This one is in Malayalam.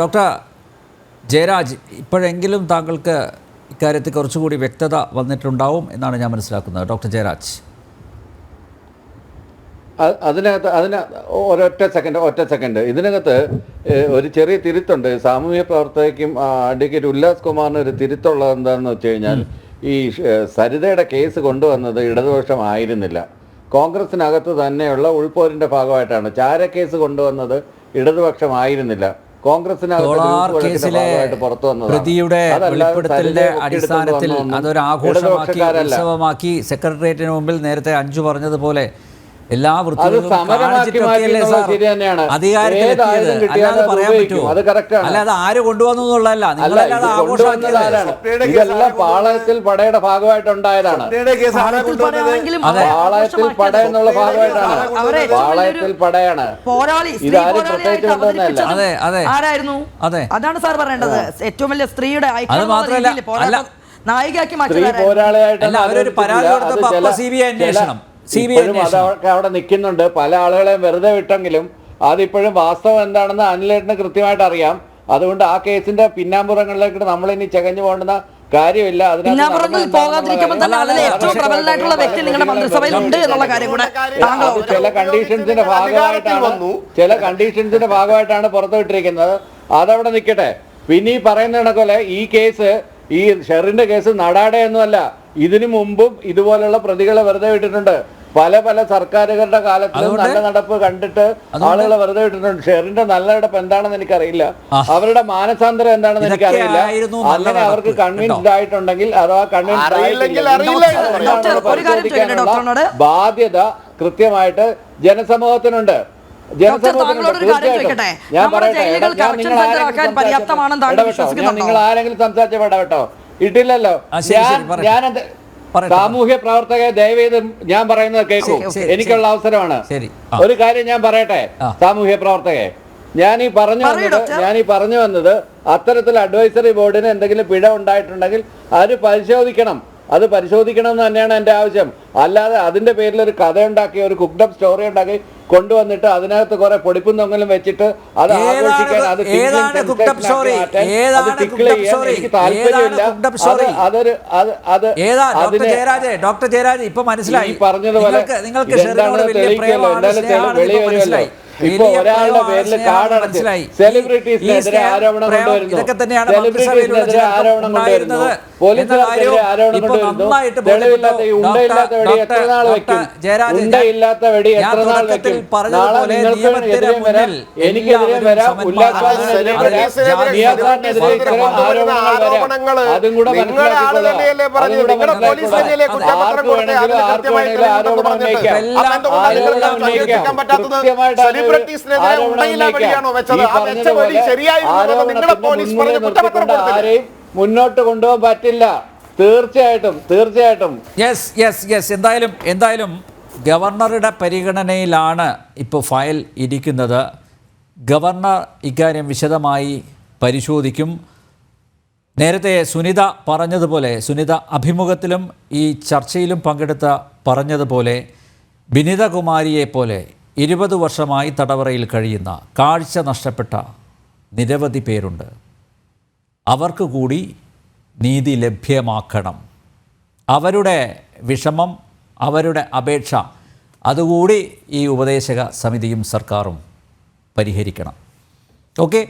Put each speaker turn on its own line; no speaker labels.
ഡോക്ടർ ജയരാജ് ഇപ്പോഴെങ്കിലും താങ്കൾക്ക് ഇക്കാര്യത്തിൽ കുറച്ചുകൂടി വ്യക്തത വന്നിട്ടുണ്ടാവും എന്നാണ് ഞാൻ മനസ്സിലാക്കുന്നത്. ഡോക്ടർ ജയരാജ്.
അതിനകത്ത് അതിന് ഒരൊറ്റ സെക്കൻഡ് ഒറ്റ സെക്കൻഡ് ഇതിനകത്ത് ഒരു ചെറിയ തിരുത്തുണ്ട്. സാമൂഹ്യ പ്രവർത്തകയ്ക്കും അഡ്വക്കേറ്റ് ഉല്ലാസ് കുമാറിന് ഒരു തിരുത്തുള്ളത് എന്താണെന്ന് വെച്ച് കഴിഞ്ഞാൽ ഈ സരിതയുടെ കേസ് കൊണ്ടുവന്നത് ഇടതുപക്ഷം ആയിരുന്നില്ല. കോൺഗ്രസിനകത്ത് തന്നെയുള്ള ഉൾപോരിന്റെ ഭാഗമായിട്ടാണ്. ചാര കേസ് കൊണ്ടുവന്നത് ഇടതുപക്ഷം
കേസിലെ. പ്രതിയുടെ വെളിപ്പെടുത്തലിന്റെ അടിസ്ഥാനത്തിൽ അതൊരു ആഘോഷമാക്കി. ഉത്സവമാക്കി സെക്രട്ടേറിയറ്റിന് മുമ്പിൽ നേരത്തെ അഞ്ചു പറഞ്ഞതുപോലെ എല്ലാ. അധികാരത്തിലെത്തിയത്. പറയാൻ. പറ്റുമോ? അല്ലാതെ ആര് കൊണ്ടുവന്നു എന്നുള്ളതല്ല.
ഇതെല്ലാം പാളയത്തിൽ പടയുടെ ഭാഗമായിട്ടുണ്ടായതാണ്
പാളയത്തിൽ
പട എന്നുള്ള ഭാഗമായിട്ടാണ്. പാളയത്തിൽ പടയാണ്.
പോരാളി പോരാളിയായിട്ട്
അതെ, അതെ.
ആരായിരുന്നു?
അതെ.
അതാണ് സാർ പറയേണ്ടത്. ഏറ്റവും വലിയ സ്ത്രീയുടെ അത്
മാത്രമല്ല, അല്ല.
നായികയാക്കി
മാറ്റി?
അല്ല, അവരൊരു പരാതി
കൊടുത്തപ്പോ
സി
ബി
ഐ അന്വേഷണം.
ചില- ബി
ഐ
അതൊക്കെ അവിടെ നിൽക്കുന്നുണ്ട്. പല ആളുകളെയും വെറുതെ വിട്ടെങ്കിലും അതിപ്പോഴും വാസ്തവം എന്താണെന്ന് അനിലേട്ടിന് കൃത്യമായിട്ട് അറിയാം. അതുകൊണ്ട് ആ കേസിന്റെ പിന്നാമ്പുറങ്ങളിലേക്ക് നമ്മൾ ഇനി ചകഞ്ഞു പോകേണ്ട കാര്യമില്ല. അതിനകത്ത്
പോകാതിരിക്കുമ്പോൾ തന്നെ അതിൽ ഏറ്റവും പ്രബലനായിട്ടുള്ള വ്യക്തി നിങ്ങളുടെ മന്ത്രിസഭയിൽ ഉണ്ട് എന്നുള്ള കാര്യം കൂടെ താങ്കൾ
ചില കണ്ടീഷൻസിന്റെ ഭാഗമായിട്ടാണ്
വന്നു.
ചില കണ്ടീഷൻസിന്റെ ഭാഗമായിട്ടാണ് പുറത്തുവിട്ടിരിക്കുന്നത് അതവിടെ നിൽക്കട്ടെ. പിന്നെ ഈ പറയുന്ന കണക്കോലെ ഈ കേസ് ഈ ഷെറിന്റെ കേസ് നടാടെ ഒന്നുമല്ല ഇതിനു മുമ്പും ഇതുപോലുള്ള പ്രതികളെ വെറുതെ വിട്ടിട്ടുണ്ട്. പല പല സർക്കാരുകളുടെ
കാലത്ത്?
നല്ല നടപ്പ് കണ്ടിട്ട്
ആളുകൾ
ആളുകളെ വെറുതെ ഇട്ടിട്ടുണ്ട്. ഷെറിന്റെ നല്ല നടപ്പ് എന്താണെന്ന് എനിക്കറിയില്ല. അവരുടെ മാനസാന്തരം എന്താണെന്ന് എനിക്കറിയില്ല. അങ്ങനെ അവർക്ക് കൺവിൻസ്ഡ് ആയിട്ടുണ്ടെങ്കിൽ അഥവാ കൺവിൻസ്ഡ്? ബാധ്യത കൃത്യമായിട്ട് ജനസമൂഹത്തിനുണ്ട്? ഞാൻ ഞാൻ നിങ്ങൾ ആരെങ്കിലും സംസാരിച്ചോ ഞാൻ ഇട്ടില്ലല്ലോ.
ആ,
ഞാൻ സാമൂഹ്യ പ്രവർത്തകരെ ദയവേത് ഞാൻ പറയുന്നത് കേൾക്കൂ. എനിക്കുള്ള അവസരമാണ്. ഒരു കാര്യം ഞാൻ പറയട്ടെ. സാമൂഹ്യ പ്രവർത്തകരെ. ഞാൻ ഈ പറഞ്ഞു വന്നത് ഞാൻ ഈ പറഞ്ഞു വന്നത് അത്തരത്തിൽ അഡ്വൈസറി ബോർഡിന് എന്തെങ്കിലും പിഴ ഉണ്ടായിട്ടുണ്ടെങ്കിൽ അത് പരിശോധിക്കണം. അത് പരിശോധിക്കണം എന്ന് തന്നെയാണ് എന്റെ ആവശ്യം. അല്ലാതെ അതിന്റെ പേരിൽ ഒരു കഥ ഉണ്ടാക്കി ഒരു കുക്ഡപ്പ് സ്റ്റോറി ഉണ്ടാക്കി കൊണ്ടുവന്നിട്ട് അതിനകത്ത് കുറെ പൊടിപ്പും തൊങ്ങലും വെച്ചിട്ട് അത് ആഘോഷിക്കാൻ അത് എനിക്ക് താല്പര്യമില്ല. അതൊരു അത് അത്
ഡോക്ടർ
അതിനെ
ജയരാജ് ഡോക്ടർ ജയരാജ് ഇപ്പൊ മനസ്സിലായി.
പറഞ്ഞതുപോലെ എന്തായാലും വരുമല്ലോ. ഇപ്പൊ ഒരാളുടെ പേരിൽ സെലിബ്രിറ്റീസിനെതിരെ ആരോപണം കൊണ്ടുവരുന്നു.
തന്നെയാണ് മന്ത്രിസഭയിൽ
സെലിബ്രിറ്റീസിനെതിരെ
വെച്ച്
ആരോപണം കൊണ്ടുവരുന്നു.
ഉണ്ടായിരുന്നത്. എന്ന
പോലീസുകാർക്കെതിരെ ആരോപണം കൊണ്ടുവരുന്നു.
നന്നായിട്ട്
തെളിവില്ലാത്ത ഉണ്ടയില്ലാത്ത വെടി
ഡോക്ടർ-
എത്ര നാൾ വെക്കും
ഡോക്ടർ ജയരാജ്,
ഉണ്ടയില്ലാത്ത വെടി എത്ര നാൾ വെക്കും നാളെ നിങ്ങൾക്ക് വരാം. വരാം. വരാം. നിയാസാദിനെതിരെ ഇത്തരം ആരോപണങ്ങൾ വരാം. അതും കൂടെ
സെലിബ്രിറ്റീസിനെതിരെ ഉണ്ടയില്ലാ വെച്ചത്? ആ വെച്ച ശരിയായിരുന്നു പോലീസ് പറഞ്ഞ് കുറ്റപത്രം കൊടുത്തില്ലേ?
മുന്നോട്ട് കൊണ്ടുപോകാൻ പറ്റില്ല. തീർച്ചയായിട്ടും തീർച്ചയായിട്ടും.
യെസ് യെസ് യെസ് എന്തായാലും എന്തായാലും ഗവർണറുടെ പരിഗണനയിലാണ് ഇപ്പോൾ ഫയൽ ഇരിക്കുന്നത്. ഗവർണർ ഇക്കാര്യം വിശദമായി പരിശോധിക്കും. നേരത്തെ സുനിത പറഞ്ഞതുപോലെ സുനിത അഭിമുഖത്തിലും ഈ ചർച്ചയിലും പങ്കെടുത്ത പറഞ്ഞതുപോലെ വിനിതകുമാരിയെ പോലെ ഇരുപത് വർഷമായി തടവറയിൽ കഴിയുന്ന കാഴ്ച നഷ്ടപ്പെട്ട നിരവധി പേരുണ്ട്. അവർക്ക് കൂടി നീതി ലഭ്യമാക്കണം. അവരുടെ വിഷമം അവരുടെ അപേക്ഷ അതുകൂടി ഈ ഉപദേശക സമിതിയും സർക്കാരും പരിഹരിക്കണം. ഓക്കെ?